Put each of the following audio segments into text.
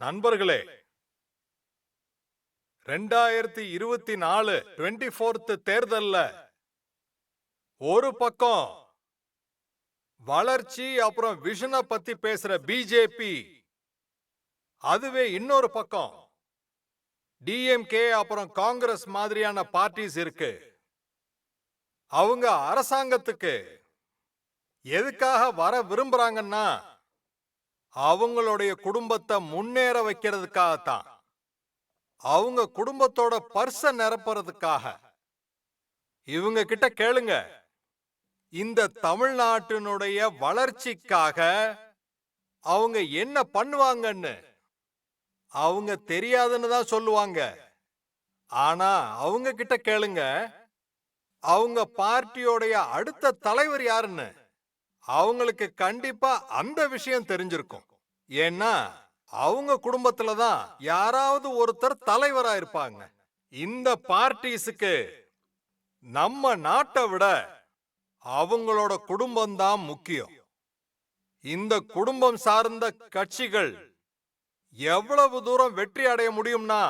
நண்பர்களே ரெண்டாயிரத்தி இருபத்தி நாலு டுவெண்ட்டி ஃபோர்த்து தேர்தல்ல ஒரு பக்கம் வளர்ச்சி அப்புறம் விஷனை பத்தி பேசுற பிஜேபி அதுவே இன்னொரு பக்கம் டிஎம்கே அப்புறம் காங்கிரஸ் மாதிரியான பார்ட்டிஸ் இருக்கு. அவங்க அரசாங்கத்துக்கு எதுக்காக வர விரும்புறாங்கன்னா அவங்களுடைய குடும்பத்தை முன்னேற வைக்கிறதுக்காகத்தான். அவங்க குடும்பத்தோட பர்ச நிரப்புறதுக்காக. இவங்க கிட்ட கேளுங்க. இந்த தமிழ்நாட்டினுடைய வளர்ச்சிக்காக அவங்க என்ன பண்ணுவாங்கன்னு அவங்க தெரியாதுன்னு தான் சொல்லுவாங்க. ஆனா அவங்க கிட்ட கேளுங்க. அவங்க பார்ட்டியோடைய அடுத்த தலைவர் யாருன்னு? அவங்களுக்கு கண்டிப்பா அந்த விஷயம் தெரிஞ்சிருக்கும். ஏன்னா அவங்க குடும்பத்துல தான் யாராவது ஒருத்தர் தலைவரா இருப்பாங்க இந்த பார்ட்டிஸுக்கு நம்ம நாட்டை விட அவங்களோட குடும்பம் தான் முக்கியம். இந்த குடும்பம் சார்ந்த கட்சிகள் எவ்வளவு தூரம் வெற்றி அடைய முடியும்னா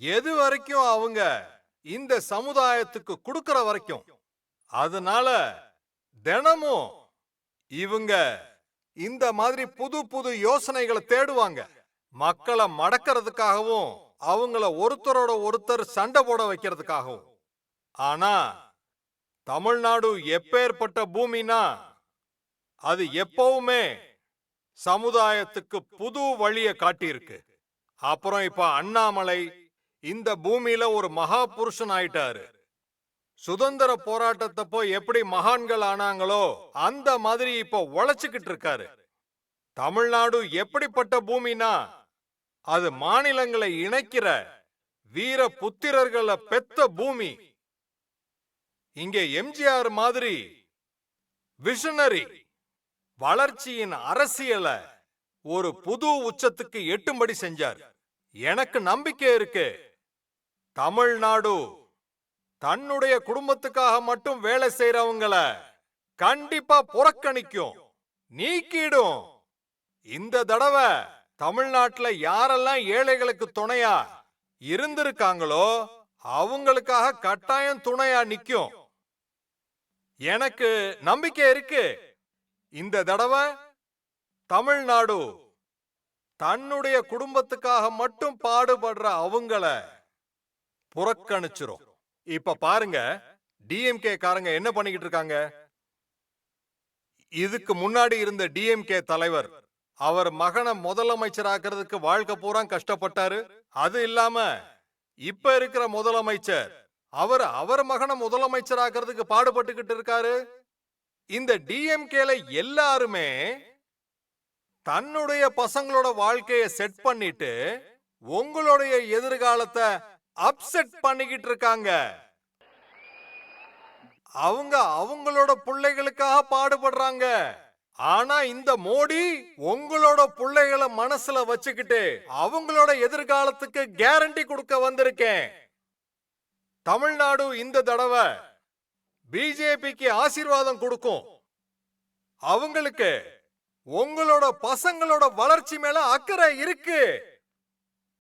எது வரைக்கும் அவங்க இந்த சமுதாயத்துக்கு கொடுக்கற வரைக்கும். அதனால தினமும் இவங்க இந்த மாதிரி புது புது யோசனைகளை தேடுவாங்க. மக்களை மடக்கிறதுக்காகவும் அவங்கள ஒருத்தரோட ஒருத்தர் சண்டை போட வைக்கிறதுக்காகவும். ஆனா தமிழ்நாடு எப்பேற்பட்ட பூமினா அது எப்பவுமே சமுதாயத்துக்கு புது வழிய காட்டியிருக்கு. அப்புறம் இப்ப அண்ணாமலை இந்த பூமியில ஒரு மகா புருஷன் ஆயிட்டாரு. சுதந்திர போராட்டத்தப்போ எப்படி மகான்கள் ஆனாங்களோ அந்த மாதிரி இப்ப உழைச்சுக்கிட்டு இருக்காரு. தமிழ்நாடு எப்படிப்பட்ட பூமினா அது மாநிலங்களை இணைக்கிற வீர புத்திரர்களை பெத்த பூமி. இங்க எம்ஜிஆர் மாதிரி விஷனரி வளர்ச்சியின் அரசியலை ஒரு புது உச்சத்துக்கு எட்டும்படி செஞ்சார். எனக்கு நம்பிக்கை இருக்கு. தமிழ்நாடு தன்னுடைய குடும்பத்துக்காக மட்டும் வேலை செய்யறவங்கள கண்டிப்பா புறக்கணிக்கும். நீக்கிடும். இந்த தடவை தமிழ்நாட்டுல யாரெல்லாம் ஏழைகளுக்கு துணையா இருந்திருக்காங்களோ அவங்களுக்காக கட்டாயம் துணையா நிக்கும். எனக்கு நம்பிக்கை இருக்கு. இந்த தடவை தமிழ்நாடு தன்னுடைய குடும்பத்துக்காக மட்டும் பாடுபடுற அவங்கள புறக்கணிச்சிரும். இப்ப பாருங்க டிஎம்கே காரங்க என்ன பண்ணிக்கிட்டு இருக்காங்க? இதுக்கு முன்னாடி இருந்த டிஎம்கே தலைவர் அவர் மகனை முதலமைச்சராக்குறதுக்கு வாழ்க்கை பூரா கஷ்டப்பட்டாரு. அது இல்லாம இப்ப இருக்கிற முதலமைச்சர் அவர் அவர் மகனை முதலமைச்சராக்குறதுக்கு பாடுபட்டுக்கிட்டு இருக்காரு. இந்த டிஎம்கேல எல்லாருமே தன்னுடைய பசங்களோட வாழ்க்கைய செட் பண்ணிட்டு உங்களுடைய எதிர்காலத்தை அப்செட் பண்ணிக்கிட்டு இருக்காங்க அவங்க அவங்களோட பிள்ளைகளுக்காக பாடுபடுறாங்க. ஆனா இந்த மோடி உங்களோட பிள்ளைகளை மனசுல வச்சுக்கிட்டு அவங்களோட எதிர்காலத்துக்கு கேரண்டி கொடுக்க வந்திருக்கேன். தமிழ்நாடு இந்த தடவை பிஜேபிக்கு ஆசீர்வாதம் கொடுக்கும். அவங்களுக்கு உங்களோட பசங்களோட வளர்ச்சி மேல அக்கறை இருக்கு.